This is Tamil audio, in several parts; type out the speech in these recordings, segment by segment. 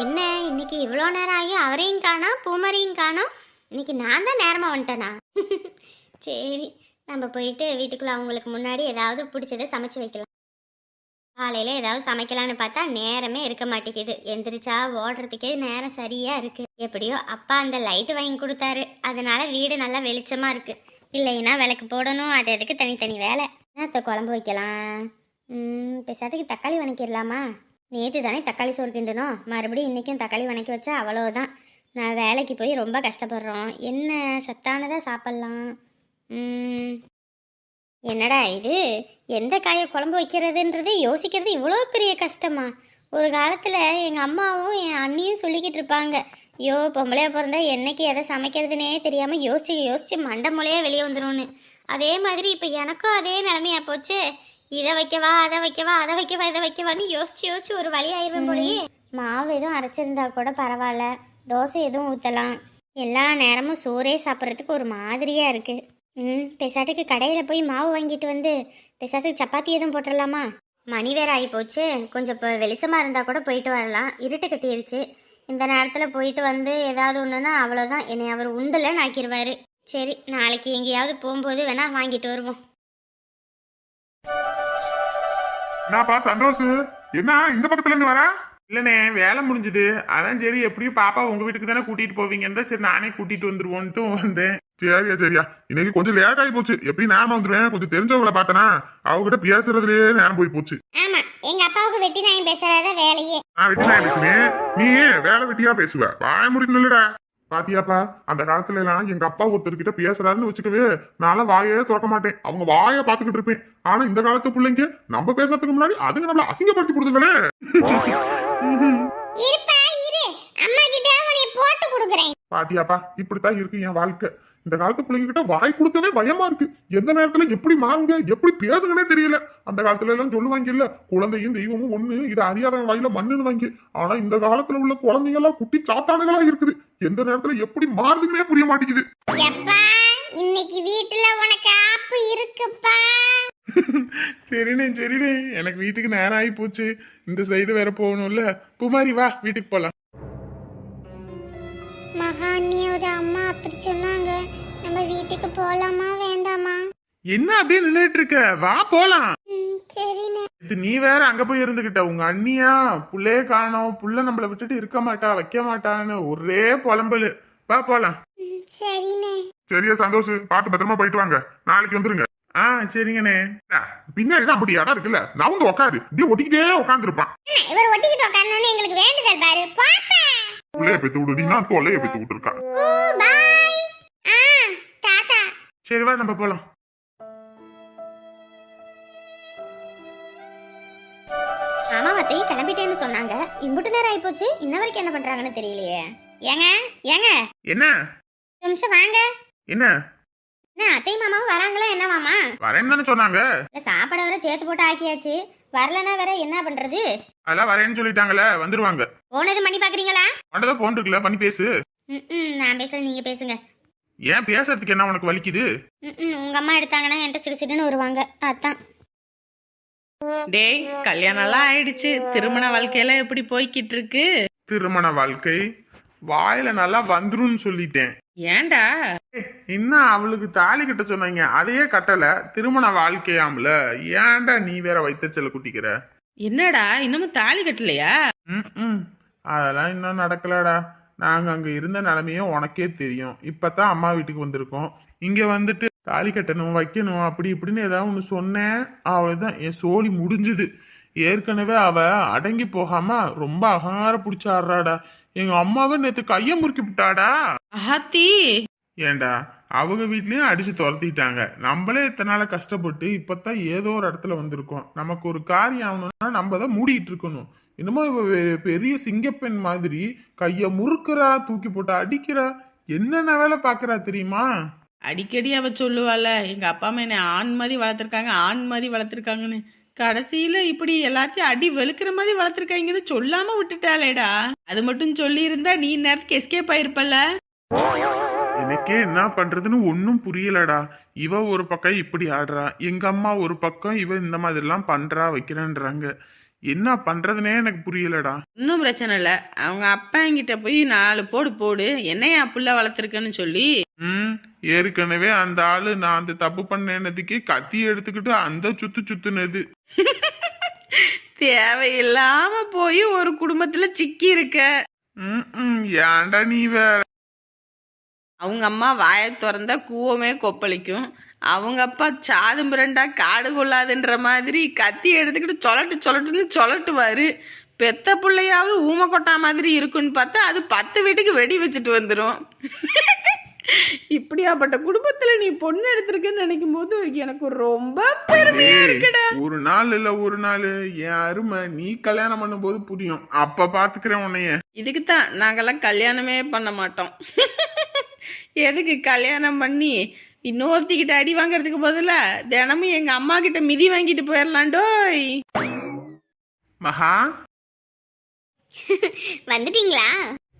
என்ன இன்னைக்கு இவ்வளோ நேரம் ஆகி அவரையும் காணோம் பூமரையும் காணோம்? இன்னைக்கு நான் தான் நேரமாக வந்துட்டேனா? சரி நம்ம போயிட்டு வீட்டுக்குள்ளே அவங்களுக்கு முன்னாடி ஏதாவது பிடிச்சதை சமைச்சு வைக்கலாம். காலையில் ஏதாவது சமைக்கலான்னு பார்த்தா நேரமே இருக்க மாட்டேங்குது. எந்திரிச்சா ஓடுறதுக்கே நேரம் சரியாக இருக்குது எப்படியோ அப்பா அந்த லைட்டு வாங்கி கொடுத்தாரு. அதனால வீடு நல்லா வெளிச்சமாக இருக்குது இல்லைன்னா விளக்கு போடணும். அது அதுக்கு தனித்தனி வேலை? என்னத்த குழம்பு வைக்கலாம்? பெசாட்டுக்கு தக்காளி வணக்கிடலாமா? நேற்று தானே தக்காளி சோறு கிண்டணும் மறுபடியும் இன்றைக்கும் தக்காளி வணக்கி வச்சா அவ்வளோதான் நான் வேலைக்கு போய் ரொம்ப கஷ்டப்படுறோம். என்ன சத்தானதாக சாப்பிட்லாம்? என்னடா இது? எந்த காயை குழம்பு வைக்கிறதுன்றதே யோசிக்கிறது இவ்வளோ பெரிய கஷ்டமா? ஒரு காலத்தில் எங்கள் அம்மாவும் என் அண்ணியும் சொல்லிக்கிட்டு இருப்பாங்க. ஐயோ பொம்பளையா பிறந்தா என்னைக்கு எதை சமைக்கிறதுனே தெரியாமல் யோசிச்சு யோசிச்சு மண்டை மொழியாக வெளியே வந்துடும்னு அதே மாதிரி இப்போ எனக்கும் அதே நிலமையா போச்சு. இதை வைக்கவா அதை வைக்கவா அதை வைக்கவா இதை வைக்கவான்னு யோசிச்சு யோசிச்சு ஒரு வழி ஆயிரும் போலயே. மாவு எதுவும் அரைச்சிருந்தா கூட பரவாயில்ல. தோசை எதுவும் ஊற்றலாம் எல்லா நேரமும் சோறே சாப்பிட்றதுக்கு ஒரு மாதிரியா இருக்கு. ம் பெசாட்டுக்கு கடையில் போய் மாவு வாங்கிட்டு வந்து பெசாட்டுக்கு சப்பாத்தி எதுவும் போட்டுடலாமா மணி வேற ஆகி போச்சு. கொஞ்சம் இப்போ வெளிச்சமாக இருந்தால் கூட போயிட்டு வரலாம். இருட்டு கட்டிருச்சு. இந்த நேரத்தில் போயிட்டு வந்து ஏதாவது ஒன்றுனா அவ்வளோதான் என்னை அவர் உந்தலன்னு ஆக்கிடுவாரு சரி நாளைக்கு எங்கேயாவது போகும்போது வேணா வாங்கிட்டு வருவோம். என்னப்பா சந்தோஷ்? என்ன இந்த பக்கத்துல இருந்து வர? இல்லனே வேலை முடிஞ்சுது. அதான் சரி எப்படியும் பாப்பா உங்க வீட்டுக்கு தானே கூட்டிட்டு போவீங்கன்னு தான் சரி நானே கூட்டிட்டு வந்துருவோன்ட்டு வந்தேன். சரியா சரியா. இன்னைக்கு கொஞ்சம் லேட் ஆகி போச்சு. எப்படி நேரம் வந்துருவேன் கொஞ்சம் தெரிஞ்சவங்கள பார்த்தனா அவகிட்ட பேசுறதுலயே நேரம் போய் போச்சு. ஆமாம் எங்கள் அப்பாவுக்கு வெட்டி நான் பேசுகிறத வேலையே. நான் வெட்டி நான் பேசுவேன். நீ வேலை வெட்டியா பேசுவ? வாய முடிக்கணும் இல்லடா பாத்தியாப்பா அந்த காலத்துல எல்லாம் எங்க அப்பா ஒருத்தர்கிட்ட பேசுறாருன்னு வச்சுக்கவே நான்லாம் வாயே திறக்க மாட்டேன். அவங்க வாயை பாத்துக்கிட்டு இருப்பேன். ஆனா இந்த காலத்து பிள்ளைங்க நம்ம பேசுறதுக்கு முன்னாடி அதுங்க நம்மள அசிங்கப்படுத்தி கொடுத்துங்களே கொடுக்குறேன் பாத்தியாப்பா இப்படித்தான் இருக்கு என் வாழ்க்கை. இந்த காலத்து பிள்ளைங்க கிட்ட வாய் கொடுக்கவே பயமா இருக்கு. எந்த நேரத்துல எப்படி மாறுங்க எப்படி பேசுங்கன்னே தெரியல. அந்த காலத்துல எல்லாம் சொல்லுவாங்க இல்ல குழந்தையும் தெய்வமும் ஒண்ணு இது அறியாத வாயில மண்ணுன்னு வாங்கி ஆனா இந்த காலத்துல உள்ள குழந்தைங்க எல்லாம் குட்டி சாத்தானுகளா இருக்குது. எந்த நேரத்துல எப்படி மாறுதுன்னே புரிய மாட்டேங்குது. இன்னைக்கு வீட்டுல உனக்கு ஆப்பு இருக்குப்பா. சரிண்ணே சரிண்ணே. எனக்கு வீட்டுக்கு நேரம் ஆகி போச்சு. இந்த சைடு வேற போகணும்ல. புமாரி வா வீட்டுக்கு போலாம். மகான்னியோட அம்மா அப்படி சொன்னாங்க. நம்ம வீட்டுக்கு போலாமா வேண்டாமா? என்ன அப்படியே நின்றுட்டு இருக்க? வா போலாம். சரிண்ணே. இது நீ வேற அங்க போய் இருந்துகிட்ட. உங்க அண்ணியா புள்ளைய காணோம். புள்ள நம்மள விட்டுட்டு இருக்க மாட்டா வைக்க மாட்டான்னு ஒரே புலம்பலு. வா போலாம். சரிண்ணே. சரியா சந்தோஷ் பார்த்து பத்திரமா போயிட்டு வாங்க. நாளைக்கு வந்துருங்க. ஆ சரிங்கண்ணே. பின்னாடி தான் அப்படி இடம் இருக்குல்ல. நவுந்து உட்காரு இப்படியே ஒட்டிக்கிட்டே உட்காந்துருப்பான் இவர் ஒட்டிக்கிட்டு உட்காரணும்னு எங்களுக்கு வேண்டுதல் பாரு. பாப்பா. புள்ளைய பெத்து விடுடினா தொல்லைய பெத்து விட்டுருக்கா ஓ பாய் ஆ டாடா சரி வா நம்ம போலாம். அத்தையும் கிளம்பிட்டேன்னு சொன்னாங்க. இம்புட்டு நேரம் ஆயிப்போச்சு. இன்ன வரைக்கும் என்ன பண்றாங்கன்னு தெரியலையே. ஏங்க ஏங்க. என்ன? நிமிஷம் வாங்க. என்ன? என்ன அத்தை மாமாவும் வராங்களா என்ன மாமா? வரேன்னு தானே சொன்னாங்க. சாப்பாட வர சேர்த்து போட்டு ஆக்கியாச்சு. வரலன்னா வேற என்ன பண்றது? அதெல்லாம் வரேன்னு சொல்லிட்டாங்களே வந்துருவாங்க. போனது பண்ணி பாக்குறீங்களா? உன்டதான் போன் இருக்குல்ல பண்ணி பேசு. ம் ம், நான் பேசுறேன் நீங்க பேசுங்க. ஏன் பேசுறதுக்கு என்ன உனக்கு வலிக்குது? ம் ம், உங்க அம்மா எடுத்தாங்கன்னா என்கிட்ட சிறு சிறுன்னு வருவாங்க. அதான். டேய் கல்யாணம் எல்லாம் ஆயிடுச்சு. திருமண வாழ்க்கையெல்லாம் எப்படி போய்கிட்டு இருக்கு? திருமண வாழ்க்கை. வாயில நல்லா வந்துரும்னு சொல்லிட்டேன். ஏன்டா இன்னும் அவளுக்கு தாலி கட்ட சொன்னாங்க. அதையே கட்டல. திருமண வாழ்க்கையாம்ல. ஏன்டா நீ வேற வைத்தச்சல குட்டிக்கிற? என்னடா இன்னமும் தாலி கட்டலையா? ம், அதெல்லாம் இன்னும் நடக்கலடா. நாங்க அங்க இருந்த நிலைமையும் உனக்கே தெரியும். இப்பதான் அம்மா வீட்டுக்கு வந்திருக்கோம். இங்க வந்துட்டு தாலி கட்டணும் வைக்கணும் அப்படி இப்படின்னு ஏதாவது ஒன்று சொன்னேன். அவ்வளவுதான். என் சோழி முடிஞ்சுது. ஏற்கனவே அவ அடங்கி போகாம ரொம்ப அகங்கார பிடிச்ச ஆடுறாடா. எங்க அம்மாவை நேத்து கைய முறுக்கி விட்டாடா. ஆத்தி. ஏண்டா அவங்க வீட்லயும் அடிச்சு துரத்திட்டாங்க. நம்மளே இத்தனை நாள கஷ்டப்பட்டு இப்பதான் ஏதோ ஒரு இடத்துல வந்திருக்கோம். நமக்கு ஒரு காரியம் ஆகணும்னா நம்ம தான் மூடிட்டு இருக்கணும். என்னமோ இவ பெரிய சிங்கப்பெண் மாதிரி கைய முறுக்குறா தூக்கி போட்டு அடிக்கிறா. என்னென்ன வேலை பாக்குறா தெரியுமா? அடிக்கடி அவ சொல்லுவாள் எங்க அப்பா அம்மா என்னை ஆண் மாதிரி வளர்த்துருக்காங்க ஆண் மாதிரி வளர்த்துருக்காங்கன்னு. கடைசியில இப்படி எல்லாத்தையும் அடி வெளுக்கிற மாதிரி வளர்த்துருக்காங்கன்னு சொல்லாம விட்டுட்டாளேடா. அது மட்டும் சொல்லி இருந்தா நீ நேரத்துக்கு எஸ்கேப் ஆயிருப்பல்ல? எனக்கே என்ன பண்றதுன்னு ஒன்றும் புரியலடா. இவ ஒரு பக்கம் இப்படி ஆடுறா எங்க அம்மா ஒரு பக்கம் இவ இந்த மாதிரிலாம் பண்றா வைக்கிறேன்றாங்க. என்ன பண்றதுனே எனக்கு புரியலடா. இன்னும் பிரச்சனை இல்லை. அவங்க அப்பா போய் நாலு போடு போடு என்னையா புள்ள வளர்த்துருக்கன்னு சொல்லி. ம் ஏற்கனவே அந்த ஆளு நான் அந்த தப்பு பண்ணதுக்கே கத்தி எடுத்துக்கிட்டு அந்த சுத்து சுத்துனது. தேவையில்லாம போய் ஒரு குடும்பத்துல சிக்கி இருக்க. ஏன்டா நீ வேற? அவங்க அம்மா வாயை திறந்தா கூவமே கொப்பளிக்கும். அவங்க அப்பா சாது மிரண்டா காடு கொள்ளாதுன்ற மாதிரி கத்தி எடுத்துக்கிட்டு சொலட்டு சொலட்டுன்னு சொலட்டுவாரு. பெத்த பிள்ளையாவது ஊமை கொட்டா மாதிரி இருக்குன்னு பார்த்தா அது பத்து வீட்டுக்கு வெடி வச்சுட்டு வந்துடும் இப்படியாப்பட்ட குடும்பத்துல நீ பொண்ணு எடுத்திருக்கன்னு நினைக்கும் போது எனக்கு ரொம்ப பெருமையா இருக்குடா. ஒரு நாள் இல்ல ஒரு நாள். என் அருமை நீ கல்யாணம் பண்ணும்போது புரியும். அப்ப பாத்துக்கிறேன் உன்னைய. இதுக்கு தான் நாங்கெல்லாம் கல்யாணமே பண்ண மாட்டோம். எதுக்கு கல்யாணம் பண்ணி இன்னொருத்திக்கிட்ட அடி வாங்குறதுக்கு பதிலா தினமும் எங்க அம்மா கிட்ட மிதி வாங்கிட்டு போயிடலாண்டோய் மகா. வந்துட்டீங்களா?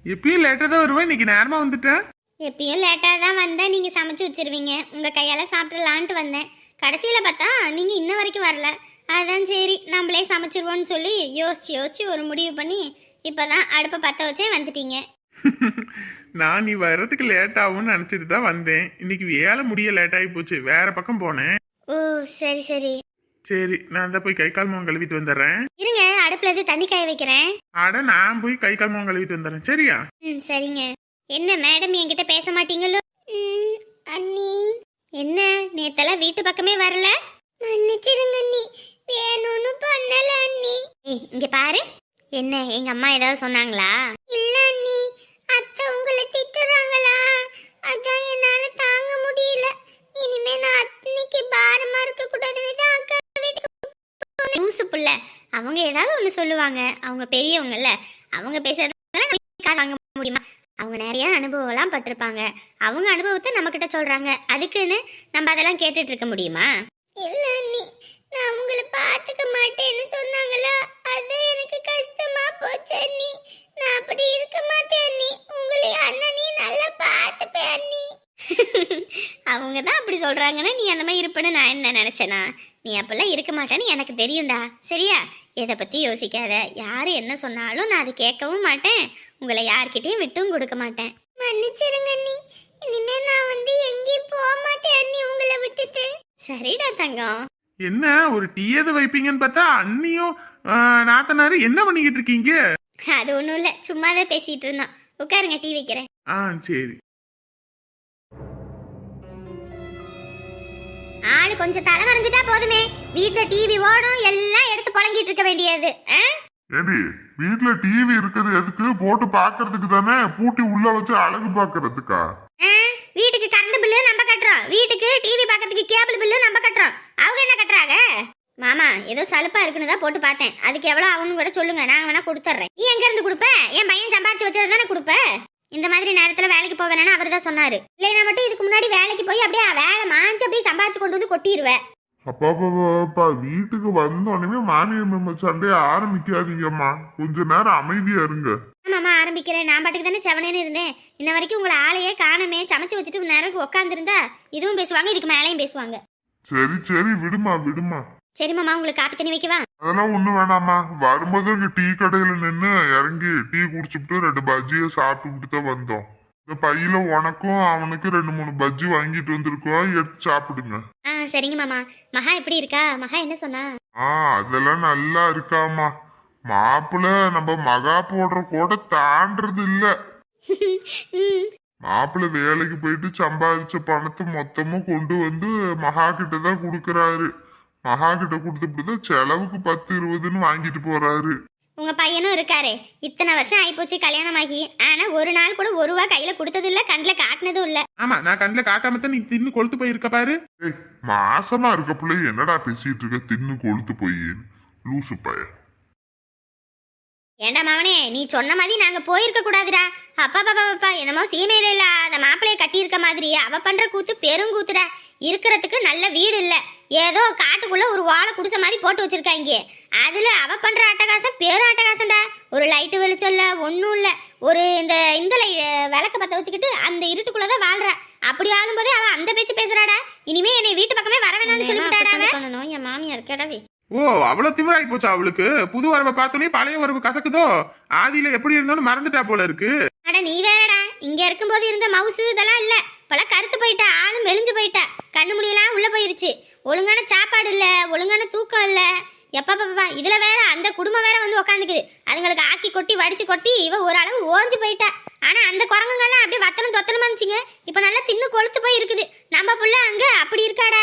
எப்பயும் லேட்டா தான் வருவேன். இன்னைக்கு நேரமா வந்துட்டேன். எப்பயும் லேட்டாக தான் வந்தேன். நீங்கள் சமைச்சு வச்சிருவீங்க. உங்கள் கையால் சாப்பிடலான்ட்டு வந்தேன். கடைசியில் பார்த்தா நீங்கள் இன்ன வரைக்கும் வரல. அதான் சரி நம்மளே சமைச்சிருவோன்னு சொல்லி யோசிச்சு யோசிச்சு ஒரு முடிவு பண்ணி இப்போ தான் அடுப்பை பற்ற வச்சே வந்துட்டீங்க. நான் நீ வர்றதுக்கு லேட் ஆகும்னு நினைச்சிட்டு தான் வந்தேன். இன்னைக்கு வேலை முடிய லேட் ஆகி போச்சு. வேற பக்கம் போனேன். ஓ சரி சரி. சரி நான் தான் போய் கை கால் முகம் கழுவிட்டு வந்துடுறேன். இருங்க அடுப்பில் இருந்து தண்ணி காய வைக்கிறேன். அட நான் போய் கை கால் முகம் கழுவிட்டு வந்துடுறேன். சரியா? ம் சரிங்க. என்ன மேடம் என்கிட்ட பேச மாட்டீங்களோ? அண்ணி. என்ன நேத்தெல்லாம் வீட்டு பக்கமே வரல? மன்னிச்சிருங்க அண்ணி. வேணும்னு பண்ணல அண்ணி. இங்க பாரு. என்ன எங்க அம்மா ஏதாவது சொன்னாங்களா? இல்ல அண்ணி. அத்தை உங்களை திட்டுறாங்களா? அதான் என்னால தாங்க முடியல. இனிமே நான் அன்னைக்கு பாரமா இருக்க கூடாதுன்னு தான் அக்கா வீட்டுக்கு லூசு புள்ள. அவங்க ஏதாவது ஒண்ணு சொல்லுவாங்க. அவங்க பெரியவங்கல்ல. அவங்க பேசுறதுனால தாங்க முடியுமா? அவங்க நிறைய அனுபவம்லாம் பட்டிருப்பாங்க. அவங்க அனுபவத்தை நம்ம கிட்ட சொல்றாங்க. அதுக்குன்னு நம்ம அதெல்லாம் கேட்டுட்டு இருக்க முடியுமா? இல்ல அண்ணி. நான் உங்களை பார்த்துக்க மாட்டேன்னு சொன்னாங்களா? அது எனக்கு கஷ்டமா போச்சு அண்ணி. நான் அப்படி இருக்க மாட்டேன் அண்ணி. உங்களை அண்ணனையும் நல்லா பார்த்துப்பேன் அண்ணி. அவங்க தான் அப்படி சொல்றாங்கன்னா நீ அந்த மாதிரி இருப்பேன்னு நான் என்ன நினைச்சேனா? நீ அப்பெல்லாம் இருக்க மாட்டேன்னு எனக்கு தெரியும்டா. சரியா? எதை பத்தி யோசிக்காத. யாரு என்ன சொன்னாலும் நான் அதை கேட்கவும் மாட்டேன். உங்களை யார்கிட்டயும் விட்டும் கொடுக்க மாட்டேன். மன்னிச்சிருங்க அண்ணி. இனிமே நான் வந்து எங்கேயும் போக மாட்டேன் அண்ணி உங்களை விட்டுட்டு. சரிடா தங்கம். என்ன? ஒரு டீ எது வைப்பீங்கன்னு பார்த்தா அண்ணியும் ஆ, நாத்தனாரும் என்ன பண்ணிக்கிட்டு இருக்கீங்க? அது ஒன்றும் இல்லை. சும்மா தான் பேசிட்டு இருந்தோம். உட்காருங்க டீ வைக்கிறேன். ஆ சரி. ஆளு கொஞ்சம் தலை வரைஞ்சிட்டா போதுமே. வீட்டில் டிவி ஓடும் எல்லாம் எடுத்து புழங்கிட்டு இருக்க வேண்டியது? ஏடி வீட்ல டிவி இருக்குது எதுக்கு? போட்டு பாக்குறதுக்கு தானே? பூட்டி உள்ள வச்சு அழகு பாக்குறதுக்கா? வீட்டுக்கு கரண்ட் பில்லு நம்ம கட்டுறோம். வீட்டுக்கு டிவி பார்க்கறதுக்கு கேபிள் பில்லு நம்ம கட்டுறோம். அவங்க என்ன கட்டுறாங்க? மாமா ஏதோ சலுப்பா இருக்குன்னு தான் போட்டு பார்த்தேன். அதுக்கு எவ்வளோ ஆகும்னு கூட சொல்லுங்க. நான் வேணா கொடுத்துட்றேன் நீ எங்க இருந்து கொடுப்ப? என் பையன் சம்பாரிச்சு வச்சது தானே கொடுப்ப? இந்த மாதிரி நேரத்துல வேலைக்கு போக வேணாம்னு அவர் தான் சொன்னாரு. இல்லைனா மட்டும் இதுக்கு முன்னாடி வேலைக்கு போய் அப்படியே வேலை மாஞ்சு அப்படியே சம்பாரிச்சு கொண்டு வந்து கொட்டிடுவேன் அப்பா அப்பா வீட்டுக்கு வந்தோடனே மாமியார் மேம்ம சண்டைய ஆரம்பிக்காதீங்கம்மா. கொஞ்ச நேரம் அமைதியா இருங்க. ஆமாம்மா ஆரம்பிக்கிறேன். நான் பாட்டுக்கு தானே செவனேன்னு இருந்தேன். இன்ன வரைக்கும் உங்களை ஆளையே காணமே. சமைச்சு வச்சுட்டு நேரம் உட்காந்துருந்தா இதுவும் பேசுவாங்க இதுக்கு மேலேயும் பேசுவாங்க. சரி சரி விடுமா விடுமா. சரி மாமா உங்களுக்கு காப்பி தண்ணி வைக்கவா? அதெல்லாம் ஒண்ணும் வேணாம்மா. வரும்போது இங்க டீ கடையில நின்னு இறங்கி டீ குடிச்சுட்டு ரெண்டு பஜ்ஜியை சாப்பிட்டுட்டு தான் வந்தோம். இந்த பையில உனக்கும் அவனுக்கு ரெண்டு மூணு பஜ்ஜி வாங்கிட்டு வந்திருக்கோம். எடுத்து சாப்பிடுங்க. ஆ சரிங்க மாமா. மகா எப்படி இருக்கா? மகா என்ன சொன்னா? ஆ அதெல்லாம் நல்லா இருக்காமா மாப்பிள்ள நம்ம மகா போடுற கூட தாண்டறது இல்ல. மாப்பிள்ள வேலைக்கு போயிட்டு சம்பாதிச்ச பணத்தை மொத்தமும் கொண்டு வந்து மகா கிட்ட தான் கொடுக்கறாரு. மகா கிட்ட கொடுத்துட்டு செலவுக்கு பத்து இருபதுன்னு வாங்கிட்டு போறாரு. உங்க பையனும் இருக்காரு. இத்தனை வருஷம் ஆயிப்போச்சு கல்யாணம் ஆகி ஆனா ஒரு நாள் கூட ஒரு ரூபா கையில கொடுத்தது இல்ல கண்ணுல காட்டினதும் இல்ல. ஆமா நான் கண்ணில் காட்டாம தான் நீ தின்னு கொளுத்து போயிருக்க பாரு. ஏய் மாசமா இருக்க பிள்ளை என்னடா பேசிட்டு இருக்க? தின்னு கொழுத்து போய் லூசு பையன் ஏண்டா மாவனே நீ சொன்ன மாதிரி நாங்க போயிருக்க கூடாதுடா. அப்பா பாப்பா பாப்பா என்னமோ சீமையில இல்ல அந்த மாப்பிளைய கட்டியிருக்க மாதிரி. அவ பண்ற கூத்து பெருங்கூத்துடா இருக்கிறதுக்கு நல்ல வீடு இல்ல. ஏதோ காட்டுக்குள்ள ஒரு வாழை குடிசை மாதிரி போட்டு வச்சிருக்காங்க. அதுல அவ பண்ற அட்டகாசம் பெரும் அட்டகாசம்டா. ஒரு லைட்டு வெளிச்சம் இல்ல ஒன்றும் இல்ல. ஒரு இந்த இந்த லை விளக்க பத்த வச்சுக்கிட்டு அந்த இருட்டுக்குள்ளதான் வாழ்றா. அப்படி ஆளும்போதே அவ அந்த பேச்சு பேசுறாடா. இனிமே என்னை வீட்டு பக்கமே வர வேணாம்னு சொல்லிவிட்டாடா என் மாமியார் கிடவி ஓ அவ்வளவு திமிராய் போச்சா அவளுக்கு? புது வரவை பார்த்தோன்னே பழைய வரவு கசக்குதோ? ஆதியில எப்படி இருந்தாலும் மறந்துட்டா போல இருக்கு. அட நீ வேறடா. இங்க இருக்கும்போது இருந்த மவுசு இதெல்லாம் இல்ல. பல கருத்து போயிட்டா ஆளும் மெலிஞ்சு போயிட்டா. கண்ணு முடியெல்லாம் உள்ள போயிருச்சு. ஒழுங்கான சாப்பாடு இல்ல ஒழுங்கான தூக்கம் இல்ல. எப்பப்பா இதுல வேற அந்த குடும்பம் வேற வந்து உக்காந்துக்குது. அதுங்களுக்கு ஆக்கி கொட்டி வடிச்சு கொட்டி இவ ஓரளவு ஓஞ்சு போயிட்டா. ஆனா அந்த குரங்குங்கெல்லாம் அப்படியே வத்தனம் தொத்தனமா இருந்துச்சுங்க. இப்ப நல்லா தின்னு கொழுத்து போய் இருக்குது நம்ம புள்ள அங்க அப்படி இருக்காடா.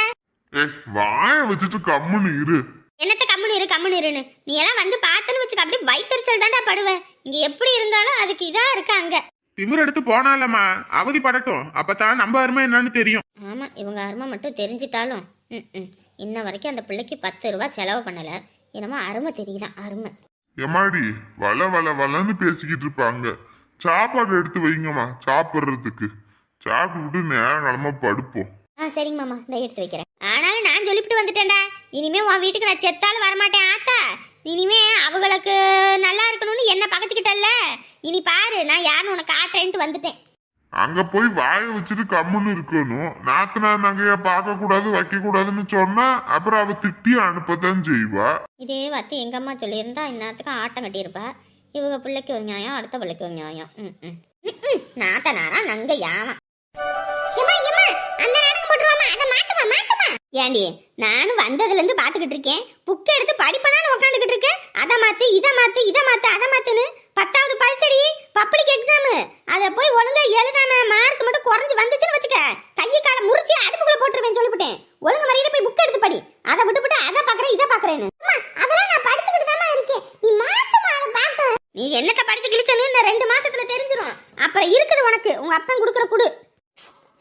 வாய வச்சுட்டு கம்முன்னு இரு. என்னத்த கம்முனு இரு கம்முனு இருன்னு. நீ எல்லாம் வந்து பார்த்தேன்னு வச்சுக்க அப்படியே வயிற்றுச்சல் தான்டா படுவேன் இங்க எப்படி இருந்தாலும் அதுக்கு இதா இருக்கு அங்க. திமிர் எடுத்து போனாலம்மா அவதி படட்டும். அப்பதான் நம்ம அருமை என்னன்னு தெரியும். ஆமா இவங்க அருமை மட்டும் தெரிஞ்சிட்டாலும். ம். இன்ன வரைக்கும் அந்த பிள்ளைக்கு பத்து ரூபா செலவு பண்ணல. என்னமோ அருமை தெரியலாம் அருமை. எம்மாடி வள வள வளன்னு பேசிக்கிட்டு இருப்பாங்க. சாப்பாடு எடுத்து வைங்கம்மா சாப்பிட்றதுக்கு. சாப்பிட்டுட்டு நேரம் படுப்போம். ஆ சரிங்க மாமா இந்த எடுத்து வைக்கிறேன். ஆனாலும் நான் சொல்லிவிட்டு வந்துட்டேன்டா. இனிமே உன் வீட்டுக்கு நான் செத்தாலும் வரமாட்டேன் ஆத்தா. இனிமே அவங்களுக்கு நல்லா இருக்கணும்னு என்ன பகச்சுக்கிட்டல்ல. இனி பாரு நான் யாருன்னு உனக்கு காட்டுறேன்ட்டு வந்துட்டேன். அங்க போய் வாய வச்சுட்டு கம்முன்னு இருக்கணும். நாத்தனார் நகைய பார்க்க கூடாது வைக்க கூடாதுன்னு சொன்னா அப்புறம் அவ திட்டி அனுப்பத்தான் செய்வா. இதே வார்த்தை எங்க அம்மா சொல்லியிருந்தா இந்நேரத்துக்கு ஆட்டம் கட்டியிருப்பா. இவங்க பிள்ளைக்கு ஒரு நியாயம் அடுத்த பிள்ளைக்கு ஒரு நியாயம். ம் ம். ம், போட்டுருவாமா? அதை மாட்டுமா மாட்டுமா? ஏண்டி நானும் வந்ததுல இருந்து பாத்துக்கிட்டு இருக்கேன் புக் எடுத்து படிப்பனான்னு உட்காந்துக்கிட்டு இருக்கேன் அதை மாத்து இதை மாத்து இதை மாத்து அதை மாத்துன்னு பத்தாவது பரிச்சடி பப்ளிக் எக்ஸாம் அதை போய் ஒழுங்கா எழுதாம மார்க் மட்டும் குறைஞ்சு வந்துச்சுன்னு வச்சுக்க. கையை காலை முறிச்சு அடுப்புக்குள்ள போட்டுருவேன் சொல்லிவிட்டேன். ஒழுங்கு மரியாதை போய் புக் எடுத்து படி. அதை விட்டுவிட்டு அதை பாக்குறேன் இதை பாக்குறேன்னு அதெல்லாம் நான் படிச்சுக்கிட்டுதான் இருக்கேன். நீ மாத்துமா அதை பாக்க நீ என்னத்த படிச்சு கிழிச்சன்னு இந்த ரெண்டு மாசத்துல தெரிஞ்சிடும் அப்புறம் இருக்குது உனக்கு. உங்க அப்பன் குடுக்கற குடு.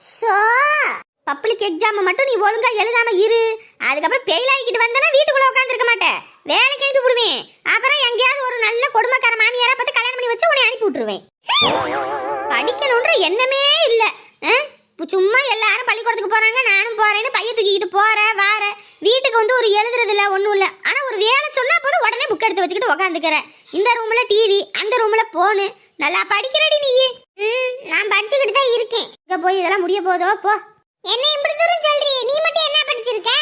சோ பப்ளிக் எக்ஸாம் மட்டும் நீ ஒழுங்கா எழுதாம இரு. அதுக்கப்புறம் பெயிலாகிக்கிட்டு வந்தனா வீட்டுக்குள்ள உட்காந்துருக்க மாட்டேன் வேலைக்கு அனுப்பி விடுவேன். அப்புறம் எங்கேயாவது ஒரு நல்ல கொடுமைக்கார மாமியாரை பார்த்து கல்யாணம் பண்ணி வச்சு உன்னை அனுப்பி விட்டுருவேன். படிக்கணுன்ற எண்ணமே இல்லை. ஆ? சும்மா எல்லாரும் பள்ளிக்கூடத்துக்கு போறாங்க நானும் போறேன்னு பைய தூக்கிக்கிட்டு போறேன் வார. வீட்டுக்கு வந்து ஒரு எழுதுறது இல்லை ஒன்றும் இல்லை. ஆனால் ஒரு வேலை சொன்னா போதும் உடனே புக் எடுத்து வச்சுக்கிட்டு உக்காந்துக்கிறேன் இந்த ரூம்ல டிவி அந்த ரூம்ல போனு நல்லா படிக்கிறடி நீ நான் படிச்சுக்கிட்டு தான் இருக்கேன். இங்கே போய் இதெல்லாம் முடிய போதோ போ. என்ன இப்படி தூரம் சொல்றியே நீ மட்டும் என்ன படிச்சிருக்க?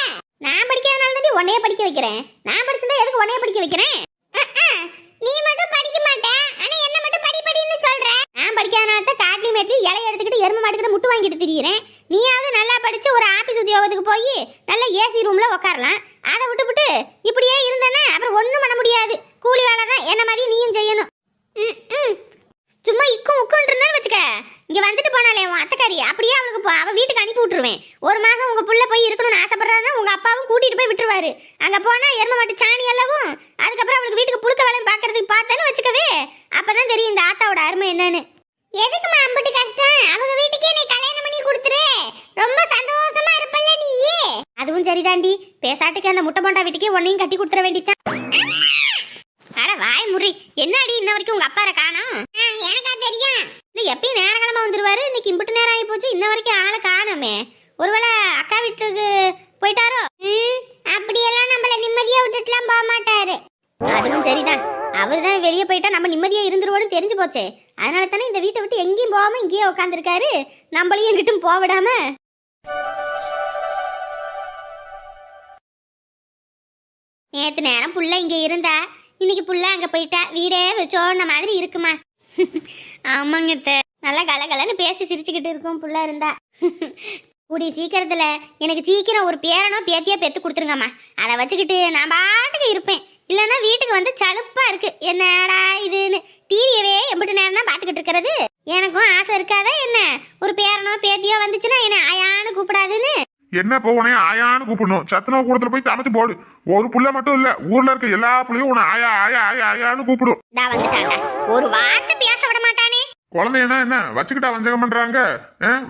நான் படிக்காதனால தான் உன்னைய படிக்க வைக்கிறேன். நான் படிச்சிருந்தா எதுக்கு உன்னைய படிக்க வைக்கிறேன் நீ மட்டும் படிக்க மாட்ட ஆனா என்ன மட்டும் படி படின்னு சொல்ற நான் படிக்காதனால தான் காட்டி மேட்டி இலை எடுத்துக்கிட்டு எருமை மாட்டுக்கிட்ட முட்டு வாங்கிட்டு திரியிறேன் நீயாவது நல்லா படிச்சு ஒரு ஆபீஸ் உத்தியோகத்துக்கு போய் நல்ல ஏசி ரூம்ல உட்காரலாம் அதை விட்டுவிட்டு இப்படியே இருந்தேன்னா அப்புறம் ஒண்ணும் பண்ண முடியாது கூலி வேலை தான் என்ன மாதிரி நீயும் செய்யணும் ம், ம். சும்மா இக்கும் உக்குன்னு இருந்தான்னு வச்சுக்க இங்க வந்துட்டு போனாலே உன் அத்தைக்காரி அப்படியே அவளுக்கு போ- அவ வீட்டுக்கு அனுப்பி விட்டுருவேன் ஒரு மாசம் உங்க புள்ள போய் இருக்கணும்னு ஆசைப்படுறாருன்னா உங்க அப்பாவும் கூட்டிட்டு போய் விட்டுருவாரு அங்க போனா எரும மாட்டு சாணி எல்லவும் அதுக்கப்புறம் அவளுக்கு வீட்டுக்கு புழுக்க வேலை பாக்குறதுக்கு பார்த்தேன்னு வச்சுக்கவே அப்பதான் தெரியும் இந்த ஆத்தாவோட அருமை என்னன்னு எதுக்குமா அம்பட்டு கஷ்டம் அவங்க வீட்டுக்கே நீ கல்யாணம் பண்ணி கொடுத்துரு ரொம்ப சந்தோஷமா இருப்பல்ல நீ அதுவும் சரிதாண்டி. பேசாட்டுக்கு அந்த முட்டை போண்டா வீட்டுக்கே உன்னையும் கட்டி கொடுத்துற வேண்டியதான் அட வாய் முறி. என்னடி இன்ன வரைக்கும் உங்க அப்பாரை காணோம்? எனக்கா தெரியும். இல்ல எப்பயும் நேரங்களமா வந்துருவாரு. இன்னைக்கு இம்புட்டு நேரம் ஆகி போச்சு. இன்ன வரைக்கும் ஆளை காணோமே. ஒருவேளை அக்கா வீட்டுக்கு போயிட்டாரோ? அப்படியெல்லாம் நம்மள நிம்மதியா விட்டுட்டுலாம் போக மாட்டாரு. அதுவும் சரிதான். அவர் தான் வெளியே போயிட்டா நம்ம நிம்மதியா இருந்துருவோம்னு தெரிஞ்சு போச்சே. அதனால தானே இந்த வீட்டை விட்டு எங்கேயும் போகாம இங்கேயே உட்காந்துருக்காரு நம்மளையும் எங்கிட்டும் போக நேற்று நேரம் புள்ள இங்கே இருந்தா. இன்னைக்கு புள்ள அங்கே போயிட்டா. வீடே வச்சோன்ன மாதிரி இருக்குமா? ஆமாங்க நல்லா கலகலன்னு பேசி சிரிச்சுக்கிட்டு இருக்கும் புள்ள இருந்தா. கூடிய சீக்கிரத்தில் எனக்கு சீக்கிரம் ஒரு பேரனோ பேத்தியோ பெற்று கொடுத்துருங்கம்மா. அதை வச்சுக்கிட்டு நான் பாட்டுக்கு இருப்பேன். இல்லைன்னா வீட்டுக்கு வந்து சலுப்பாக இருக்கு. என்னடா இதுன்னு. டிவியவே எம்பிட்டு நேரம் தான் பார்த்துக்கிட்டு இருக்கிறது. எனக்கும் ஆசை இருக்காதா என்ன? ஒரு பேரனோ பேத்தியோ வந்துச்சுன்னா என்ன ஆயான்னு கூப்பிடாதுன்னு. என்ன உனைய ஆயான்னு கூப்பிடணும். சத்துணவு கூடத்துல போய் சமைச்சு போடு. ஒரு புள்ள மட்டும் இல்ல ஊர்ல இருக்க எல்லா புள்ளையும் உன்னை ஆயா ஆயா ஆயா ஆயான்னு கூப்பிடும். ஒரு வார்த்தை பேச விட மாட்டானே. குழந்தையனா என்ன? வச்சுக்கிட்டா வஞ்சகம் பண்றாங்க?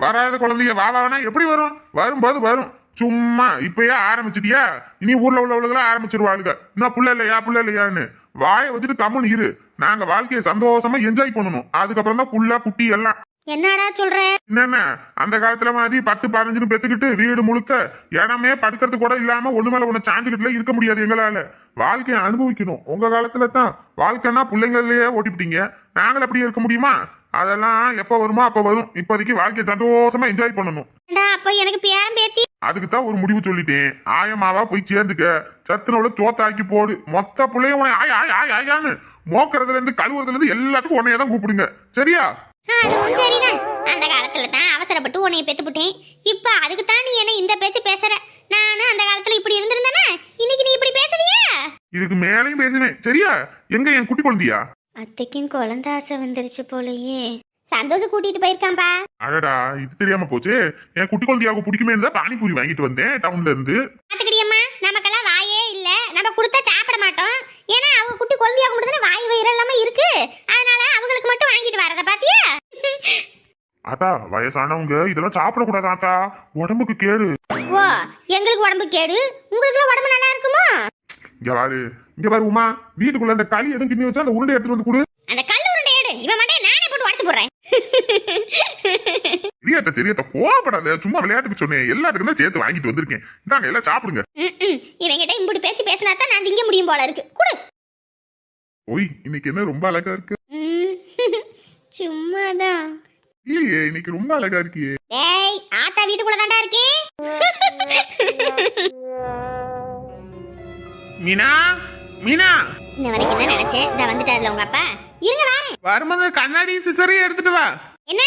வராத குழந்தைய வா வானா? எப்படி வரும்? வரும்போது வரும். சும்மா இப்பயே ஆரம்பிச்சிட்டியா? இனி ஊர்ல உள்ளவளுகளா ஆரம்பிச்சிருவாளுங்க இன்னும் புள்ள இல்லையா புள்ள இல்லையான்னு. வாயை வச்சுட்டு கம்முன்னு இரு. நாங்க வாழ்க்கையை சந்தோஷமா என்ஜாய் பண்ணணும். அதுக்கப்புறம் தான் புள்ள குட்டி எல்லாம். என்னடா சொல்ற என்னென்ன அந்த காலத்துல மாதிரி பத்து பதினஞ்சுன்னு பெத்துக்கிட்டு வீடு முழுக்க இடமே படுக்கிறது கூட இல்லாம ஒண்ணு மேல ஒண்ணு சாஞ்சுக்கிட்டுல இருக்க முடியாது எங்களால வாழ்க்கையை அனுபவிக்கணும் உங்க காலத்துல தான் வாழ்க்கைன்னா பிள்ளைங்களையே ஓட்டிவிட்டீங்க நாங்கள் அப்படி இருக்க முடியுமா அதெல்லாம் எப்ப வருமோ அப்ப வரும் இப்போதைக்கு வாழ்க்கையை சந்தோஷமா என்ஜாய் பண்ணணும் அப்போ எனக்கு பேரம் பேத்தி அதுக்கு தான் ஒரு முடிவு சொல்லிட்டேன் ஆயமாவா போய் சேர்ந்துக்க சத்துனோட சோத்தாக்கி போடு மொத்த பிள்ளையும் உன்னை ஆய் ஆய் ஆய் ஆயான்னு மோக்கறதுல இருந்து கழுவுறதுல இருந்து எல்லாத்துக்கும் உன்னைய தான் கூப்பிடுங்க சரியா அதுவும் சரிதான். அந்த காலத்துல தான் அவசரப்பட்டு உன்னைய பெத்துப்புட்டேன். இப்ப அதுக்கு தான் நீ என்ன இந்த பேச்சு பேசுற? நானும் அந்த காலத்துல இப்படி இருந்திருந்தேனா? இன்னைக்கு நீ இப்படி பேசுவியா? இதுக்கு மேலையும் பேசுவேன். சரியா? எங்க என் குட்டி குழந்தையா? அத்தைக்கும் குழந்தை ஆசை வந்துருச்சு போலயே. சந்தோஷம் கூட்டிட்டு போயிருக்கான்பா. அடடா இது தெரியாம போச்சு. என் குட்டி குழந்தையாவுக்கு பிடிக்குமே இருந்தா பானிபூரி வாங்கிட்டு வந்தேன் டவுன்ல இருந்து. பாத்துக்கிடியம்மா நமக்கெல்லாம் வாயே இல்ல. நம்ம கொடுத்தா சாப்பிட மாட்டோம். ஏன்னா அவங்க குட்டி குழந்தையா மட்டும் வாய் வயிறு இல்லாம இருக்கு. அதனால அவங்களுக்கு மட்டும் வாங்கிட்டு வரத பாத்தியா? ஆத்தா வயசானவங்க இதெல்லாம் சாப்பிடக்கூடாது ஆத்தா. உடம்புக்கு கேடு. ஓ எங்களுக்கு உடம்பு கேடு? உங்களுக்கு உடம்பு நல்லா இருக்குமோ? இங்க பாரு. இங்க பாரு உமா. வீட்டுக்குள்ள அந்த களி எதுவும் கிண்ணி வச்சா அந்த உருண்டை எடுத்துட்டு வந்து கொடு. அந்த கல் உருண்டை எடு. இவன் மட்டும் நானே போட்டு உடச்சு போடுறேன். தெரியாத தெரியாத கோவப்படாத சும்மா விளையாட்டுக்கு சொன்னேன். எல்லாத்துக்கும் தான் சேர்த்து வாங்கிட்டு வந்திருக்கேன். இந்தாங்க எல்லாம் சாப்பிடுங்க. இவங்கிட்ட இம்புட்டு பேச்சு பேசினா தான் நான் திங்க முடியும் போல இருக்கு. குடு. ஓய் இன்னைக்கு என்ன ரொம்ப அழகா இருக்கு? ம். சும்மாதான். இல்லையே இன்னைக்கு ரொம்ப அழகா இருக்கியே. டேய் ஆத்தா வீட்டுக்குள்ள தான்டா இருக்கே. மீனா மீனா. இன்ன வரைக்கும் தான் நினைச்சேன் இத வந்துட்டாருல உங்க அப்பா. இருங்க வாரேன். வரும்போது கண்ணாடி சிசரையும் எடுத்துட்டு வா. என்ன?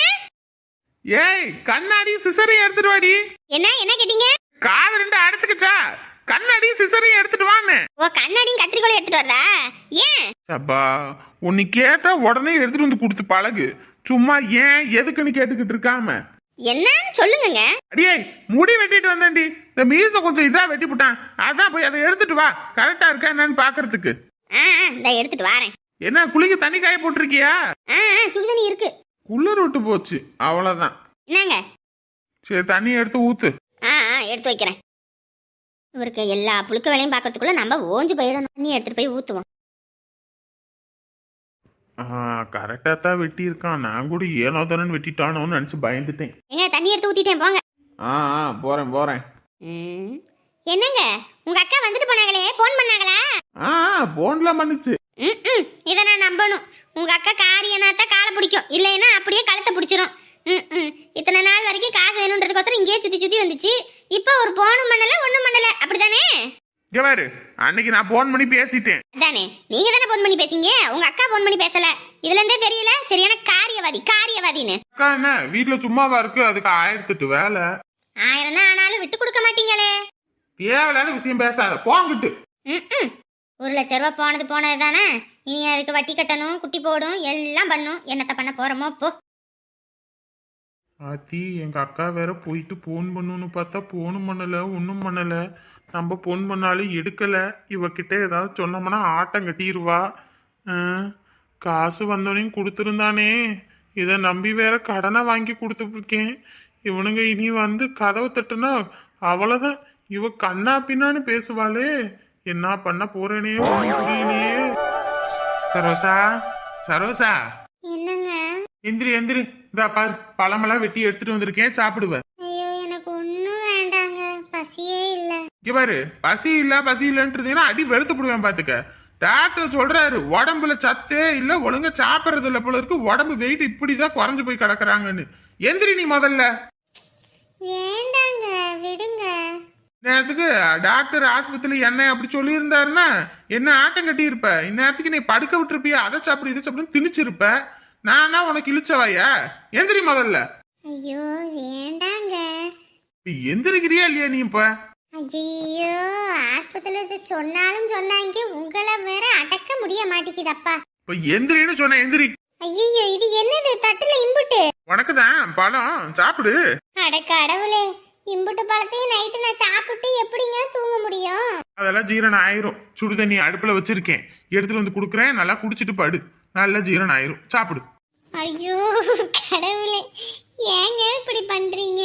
ஏய் கண்ணாடி சிசரையும் எடுத்துட்டு வாடி. என்ன என்ன கேட்டீங்க? காது ரெண்டு அடைச்சுக்கிச்சா? கண்ணாடி சிசரையும் எடுத்துட்டு வான்னு. ஓ கண்ணாடியும் கத்திரிக்கோளும் எடுத்துட்டு வரதா ஏன்? அப்பா உன்னை கேட்டா உடனே எடுத்துட்டு வந்து கொடுத்து பழகு. சும்மா ஏன் எதுக்குன்னு கேட்டுக்கிட்டு இருக்காம. என்னன்னு சொல்லுங்கங்க. அடியே முடி வெட்டிட்டு வந்தேன்டி. இந்த மீச கொஞ்சம் இதா வெட்டி போட்டான். அதான் போய் அதை எடுத்துட்டு வா. கரெக்டா இருக்கா என்னன்னு பாக்குறதுக்கு. ஆ ஆ, இந்த எடுத்துட்டு வாரேன். என்ன குளிக்க தண்ணி காய போட்டிருக்கியா? ஆ ஆ சுடுதண்ணி இருக்கு. குளிர் விட்டு போச்சு. அவ்வளவுதான். என்னங்க? சரி தண்ணி எடுத்து ஊத்து. ஆ ஆ எடுத்து வைக்கிறேன். இவருக்கு எல்லா புழுக்க வேலையும் பார்க்கறதுக்குள்ள நம்ம ஓஞ்சு போயிடணும். தண்ணி எடுத்துட்டு போய் ஊத்துவோம். கரெக்டா தான் வெட்டி இருக்கான் நான் கூட ஏனோ தானே வெட்டிட்டானோன்னு நினைச்சு பயந்துட்டேன். ஏங்க தண்ணி எடுத்து ஊத்திட்டேன் போங்க. ஆ ஆ போறேன் போறேன். ம். என்னங்க? உங்க அக்கா வந்துட்டு போனாங்களே ஃபோன் பண்ணாங்களா? ஆ போன்ல மன்னிச்சு ம் ம் இதை நான் நம்பணும். உங்க அக்கா காரியனா தான் காலை பிடிக்கும். இல்லைன்னா அப்படியே கழுத்தை பிடிச்சிரும். ம் ம். இத்தனை நாள் வரைக்கும் காசு வேணுன்றதுக்கோசரம் இங்கேயே சுத்தி சுத்தி வந்துச்சு. இப்போ ஒரு போனும் பண்ணல ஒண்ணும் பண்ணல. அப்படிதானே இங்க அன்னைக்கு நான் போன் பண்ணி பேசிட்டேன். அதானே? நீங்க தானே ஃபோன் பண்ணி பேசிங்க? உங்க அக்கா ஃபோன் பண்ணி பேசல. இதுல இருந்தே தெரியல. சரியான காரியவாதி காரியவாதின்னு. அக்கா என்ன வீட்டுல சும்மாவா இருக்கு? அதுக்கு ஆயிரத்தெட்டு வேலை. ஆயிரம் தான் ஆனாலும் விட்டு கொடுக்க மாட்டீங்களே. தேவையில்லாத விஷயம் பேசாத. போங்கிட்டு ம் ம். ஒரு லட்ச ரூபா போனது போனது தானே இனி அதுக்கு வட்டி கட்டணும் குட்டி போடும் எல்லாம் பண்ணும். என்னத்த பண்ண போறோமோ போ. ஆத்தி எங்க அக்கா வேற போயிட்டு போன் பண்ணணும்னு பார்த்தா போனும் பண்ணல ஒன்றும் பண்ணல. நம்ம போன் பண்ணாலும் எடுக்கல. இவகிட்ட ஏதாவது சொன்னோம்னா ஆட்டம் கட்டிடுவா காசு வந்தோடனையும் கொடுத்துருந்தானே. இதை நம்பி வேற கடனை வாங்கி கொடுத்துருக்கேன் இவனுங்க இனி வந்து கதவை தட்டுனா அவ்வளோதான் இவ கண்ணா பின்னான்னு பேசுவாளே. என்ன பண்ண போறேனே? ஒண்ணும் புரியலையே சரோசா சரோசா. என்னங்க? எந்திரி எந்திரி. இதா பாரு பழமெல்லாம் வெட்டி எடுத்துட்டு வந்திருக்கேன் சாப்பிடுவ. ஐயோ எனக்கு ஒன்றும் வேண்டாங்க. பசியே இல்லை. இங்க பாரு பசி இல்ல பசி இல்லன்றதுன்னா அடி வெளுத்து போடுவேன் பாத்துக்க. டாக்டர் சொல்றாரு உடம்புல சத்தே இல்ல ஒழுங்கா சாப்பிடுறது இல்ல போல இருக்கு. உடம்பு வெயிட் இப்படிதான் குறைஞ்சு போய் கிடக்குறாங்கன்னு. எந்திரி நீ முதல்ல. வேண்டாங்க விடுங்க. நேரத்துக்கு டாக்டர் ஆஸ்பத்திரி என்ன அப்படி சொல்லியிருந்தாருன்னா என்ன ஆட்டம் கட்டி இருப்ப இந்நேரத்துக்கு நீ படுக்க விட்டுருப்பிய? அதை சாப்பிடு இதை சாப்பிடுன்னு திணிச்சிருப்ப. நானா உனக்கு இழிச்சவாயா? எந்திரி முதல்ல. ஐயோ வேண்டாங்க. எந்திரிக்கிறியா இல்லையா நீ இப்ப? ஐயோ ஆஸ்பத்திரியில் சொன்னாலும் சொன்னாங்க உங்களை வேற அடக்க முடிய மாட்டேங்குதப்பா. இப்ப எந்திரின்னு சொன்ன எந்திரி. ஐயோ இது என்னது? தட்டுல இம்புட்டு. உனக்கு தான் பழம். சாப்பிடு. அட கடவுளே. இம்புட்டு பழத்தையும் நைட்டு நான் சாப்பிட்டு எப்படிங்க தூங்க முடியும்? அதெல்லாம் ஜீரணம் ஆயிரும். சுடு தண்ணி அடுப்புல வச்சிருக்கேன். எடுத்துட்டு வந்து கொடுக்குறேன். நல்லா குடிச்சிட்டு படு. நல்லா ஜீரணம் ஆயிரும். சாப்பிடு. ஐயோ கடவுளே. ஏங்க இப்படி பண்றீங்க?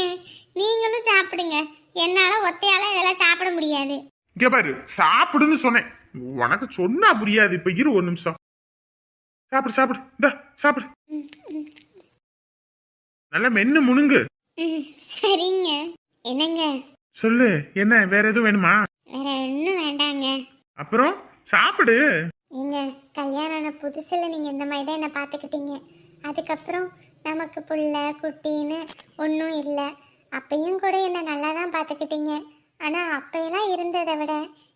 நீங்களும் சாப்பிடுங்க. என்னால ஒத்தையால இதெல்லாம் சாப்பிட முடியாது. இங்க பாரு சாப்பிடுன்னு சொன்னேன். உனக்கு சொன்னா புரியாது. இப்ப இரு ஒரு நிமிஷம். சாப்பிடு சாப்பிடு. இந்த சாப்பிடு. நல்லா மென்னு முணுங்கு. சரிங்க. என்னங்க? சொல்லு என்ன வேற எதுவும் வேணுமா? வேற ஒன்றும் வேண்டாங்க. அப்புறம் சாப்பிடு. ஏங்க கல்யாணம் ஆன புதுசுல நீங்க இந்த மாதிரி தான் என்ன பார்த்துக்கிட்டீங்க. அதுக்கப்புறம் நமக்கு புள்ள குட்டின்னு ஒன்றும் இல்லை. அப்பையும் கூட என்னை நல்லா தான் பார்த்துக்கிட்டீங்க. ஆனால் அப்பையெல்லாம் இருந்ததை விட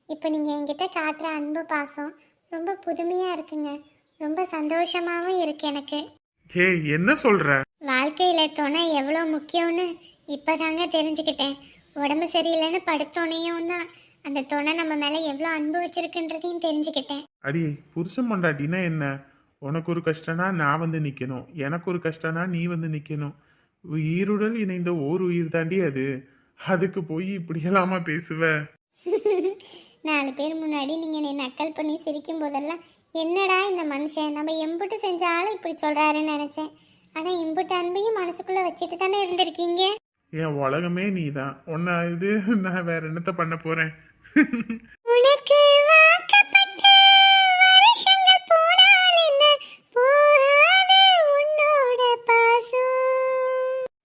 இப்போ நீங்கள் என்கிட்ட காட்டுற அன்பு பாசம் ரொம்ப புதுமையாக இருக்குங்க. ரொம்ப சந்தோஷமாகவும் இருக்கு எனக்கு. ஹே என்ன சொல்ற? வாழ்க்கையில் துணை எவ்வளோ முக்கியம்னு இப்போதாங்க தெரிஞ்சுக்கிட்டேன். உடம்பு சரியில்லைன்னு படுத்தோனையும் தான். அந்த துணை நம்ம மேலே எவ்வளோ அன்பு வச்சிருக்குன்றதையும் தெரிஞ்சுக்கிட்டேன். அடி புருஷன் பொண்டாட்டினா என்ன? உனக்கு ஒரு கஷ்டம்னா நான் வந்து நிற்கணும் எனக்கு ஒரு கஷ்டம்னா நீ வந்து நிற்கணும் உயிருடல் இணைந்த ஓர் உயிர் தாண்டி அது. அதுக்கு போய் இப்படியெல்லாமா பேசுவ? நாலு பேர் முன்னாடி நீங்கள் என்னை நக்கல் பண்ணி சிரிக்கும் போதெல்லாம் என்னடா இந்த மனுஷன்? நம்ம எம்புட்டு செஞ்சாலும் இப்படி சொல்கிறாருன்னு நினச்சேன். ஆனால் இம்புட்டு அன்பையும் மனசுக்குள்ளே வச்சுட்டு தானே இருந்திருக்கீங்க? என் உலகமே நீ தான் உன்னை இது நான் வேற என்னத்த பண்ண போறேன்?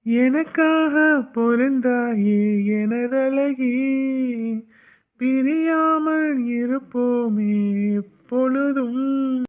எனக்காக பொருந்தாயே எனதழகி பிரியாமல் இருப்போமே எப்பொழுதும்.